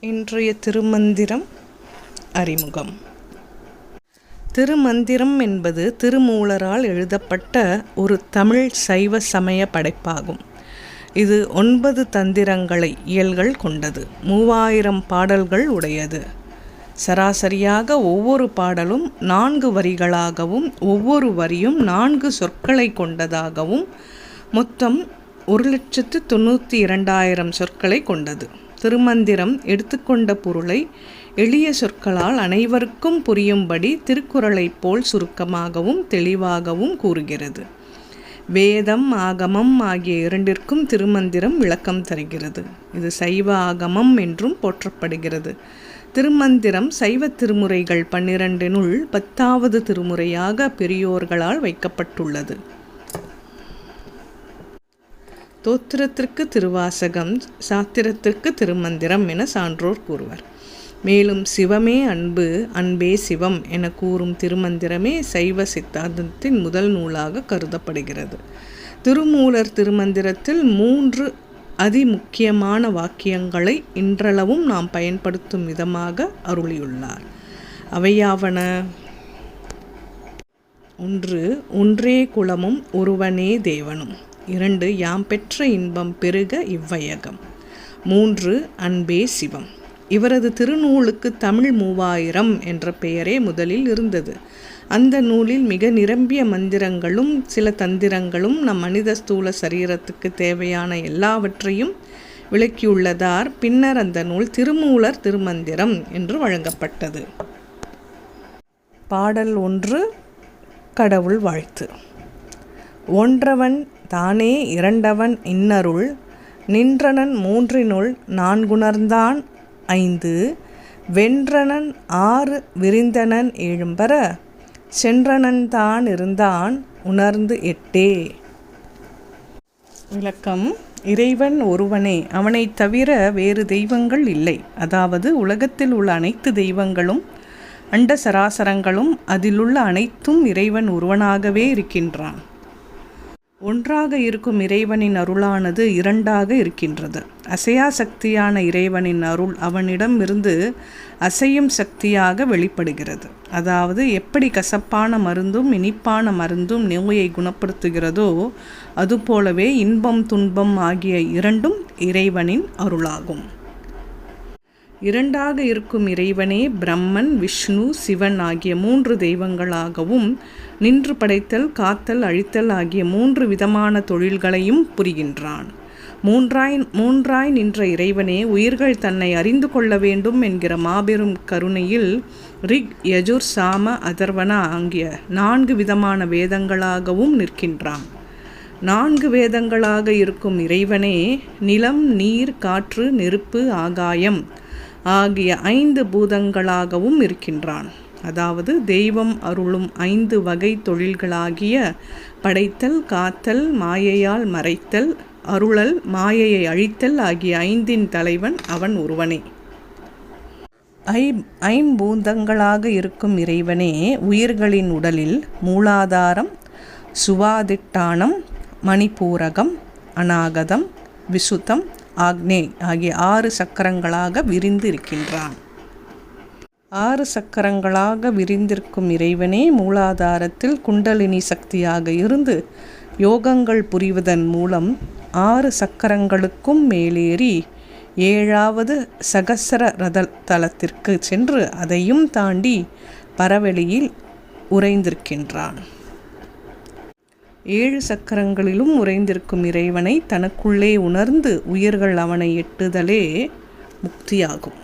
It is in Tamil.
இன்றைய திருமந்திரம் அறிமுகம். திருமந்திரம் என்பது திருமூலரால் எழுதப்பட்ட ஒரு தமிழ் சைவ சமய படைப்பாகும். இது ஒன்பது தந்திரங்களை இயல்கள் கொண்டது. மூவாயிரம் பாடல்கள் உடையது. சராசரியாக ஒவ்வொரு பாடலும் நான்கு வரிகளாகவும் ஒவ்வொரு வரியும் நான்கு சொற்களை கொண்டதாகவும் மொத்தம் ஒரு லட்சத்து தொண்ணூற்றி இரண்டாயிரம் சொற்களை கொண்டது. திருமந்திரம் எடுத்துக்கொண்ட பொருளை எளிய சொற்களால் அனைவருக்கும் புரியும்படி திருக்குறளைப் போல் சுருக்கமாகவும் தெளிவாகவும் கூறுகிறது. வேதம் ஆகமம் ஆகிய இரண்டிற்கும் திருமந்திரம் விளக்கம் தருகிறது. இது சைவ ஆகமம் என்றும் போற்றப்படுகிறது. திருமந்திரம் சைவ திருமுறைகள் பன்னிரண்டினுள் பத்தாவது திருமுறையாக பெரியோர்களால் வைக்கப்பட்டுள்ளது. தோத்திரத்திற்கு திருவாசகம் சாத்திரத்திற்கு திருமந்திரம் என சான்றோர் கூறுவர். மேலும் சிவமே அன்பு அன்பே சிவம் என கூறும் திருமந்திரமே சைவ சித்தாந்தத்தின் முதல் நூலாக கருதப்படுகிறது. திருமூலர் திருமந்திரத்தில் மூன்று அதிமுக்கியமான வாக்கியங்களை இன்றளவும் நாம் பயன்படுத்தும் விதமாக அருளியுள்ளார். அவையாவன ஒன்று ஒன்றே குலமும் ஒருவனே தேவனும். இரண்டு யாம் பெற்ற இன்பம் பெருக இவ்வையகம். மூன்று அன்பே சிவம். இவரது திருநூலுக்கு தமிழ் மூவாயிரம் என்ற பெயரே முதலில் இருந்தது. அந்த நூலில் மிக நிரம்பிய மந்திரங்களும் சில தந்திரங்களும் நம் மனித ஸ்தூல சரீரத்துக்கு தேவையான எல்லாவற்றையும் விளக்கியுள்ளதார். பின்னர் அந்த நூல் திருமூலர் திருமந்திரம் என்று வழங்கப்பட்டது. பாடல் ஒன்று கடவுள் வாழ்த்து. ஒன்றவன் தானே இரண்டவன் இன்னருள் நின்றனன் மூன்றினுள் நான்குணர்ந்தான் ஐந்து வென்றனன் ஆறு விரிந்தனன் எழும்பர சென்றனன் தான் இருந்தான் உணர்ந்து எட்டே. விளக்கம் இறைவன் ஒருவனே அவனைத் தவிர வேறு தெய்வங்கள் இல்லை. அதாவது உலகத்தில் உள்ள அனைத்து தெய்வங்களும் அண்ட சராசரங்களும் அதிலுள்ள அனைத்தும் இறைவன் ஒருவனாகவே இருக்கின்றான். ஒன்றாக இருக்கும் இறைவனின் அருளானது இரண்டாக இருக்கின்றது. அசையா சக்தியான இறைவனின் அருள் அவனிடம் இருந்து அசையும் சக்தியாக வெளிப்படுகிறது. அதாவது எப்படி கசப்பான மருந்தும் இனிப்பான மருந்தும் நோயை குணப்படுத்துகிறதோ அதுபோலவே இன்பம் துன்பம் ஆகிய இரண்டும் இறைவனின் அருளாகும். இரண்டாக இருக்கும் இறைவனே பிரம்மன் விஷ்ணு சிவன் ஆகிய மூன்று தெய்வங்களாகவும் நின்று படைத்தல் காத்தல் அழித்தல் ஆகிய மூன்று விதமான தொழில்களையும் புரிகின்றான். மூன்றாய் மூன்றாய் நின்ற இறைவனே உயிர்கள் தன்னை அறிந்து கொள்ள வேண்டும் என்கிற மாபெரும் கருணையில் ரிக் யஜுர் சாம அதர்வன ஆகிய நான்கு விதமான வேதங்களாகவும் நிற்கின்றான். நான்கு வேதங்களாக இருக்கும் இறைவனே நிலம் நீர் காற்று நெருப்பு ஆகாயம் ஆகிய ஐந்து பூதங்களாகவும் இருக்கின்றான். அதாவது தெய்வம் அருளும் ஐந்து வகை தொழில்களாகிய படைத்தல் காத்தல் மாயையால் மறைத்தல் அருளல் மாயையை அழித்தல் ஆகிய ஐந்தின் தலைவன் அவன் ஒருவனே. ஐ ஐம்பூந்தங்களாக இருக்கும் இறைவனே உயிர்களின் உடலில் மூலாதாரம் சுவாதிட்டானம் மணிப்பூரகம் அநாகதம் விசுத்தம் ஆக்னே ஆகிய ஆறு சக்கரங்களாக விரிந்து இருக்கின்றான் ஆறு சக்கரங்களாக விரிந்திருக்கும் இறைவனே மூலாதாரத்தில் குண்டலினி சக்தியாக இருந்து யோகங்கள் புரிவதன் மூலம் ஆறு சக்கரங்களுக்கும் மேலேறி ஏழாவது சகசர ரத தலத்திற்கு சென்று அதையும் தாண்டி பரவெளியில் உறைந்திருக்கின்றான். ஏழு சக்கரங்களிலும் உறைந்திருக்கும் இறைவனை தனக்குள்ளே உணர்ந்து உயிர்கள் அவனை எட்டுதலே முக்தியாகும்.